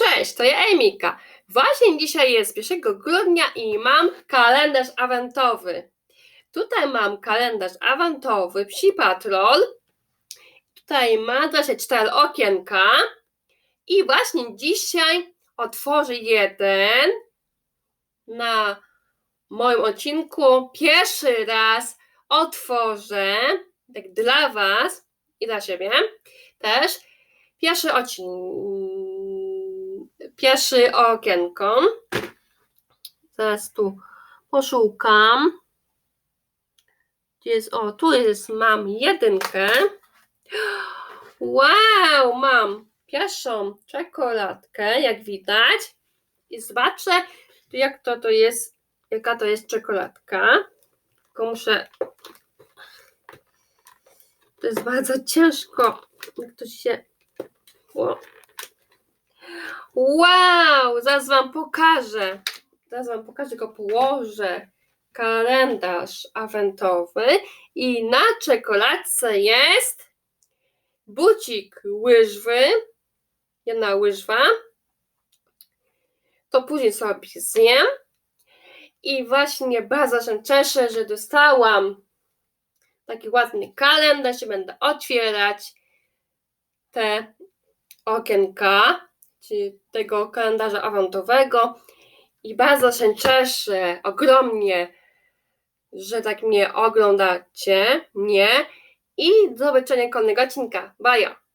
Cześć, to ja Emika. Właśnie dzisiaj jest 1 grudnia i mam kalendarz awantowy. Tutaj mam kalendarz awantowy Psi Patrol. Tutaj ma 24 okienka. I właśnie dzisiaj otworzę jeden na moim odcinku. Pierwszy raz otworzę, tak dla Was i dla siebie też, pierwszy odcinek pierwszy okienko. Zaraz tu poszukam. Gdzie jest? O, tu jest, mam jedynkę. Wow, mam pierwszą czekoladkę, jak widać. I zobaczę, jak to, to jest, jaka to jest czekoladka. Tylko muszę. To jest bardzo ciężko. Jak to się. Wow, zaraz wam pokażę. Zaraz wam pokażę, go położę. Kalendarz awentowy i na czekoladce jest bucik łyżwy. Jedna łyżwa. To później sobie zjem. I właśnie bardzo się cieszę, że dostałam taki ładny kalendarz i będę otwierać te okienka czy tego kalendarza awantowego i bardzo się cieszę ogromnie, że tak mnie oglądacie, mnie i do zobaczenia kolejnego odcinka. Bajo!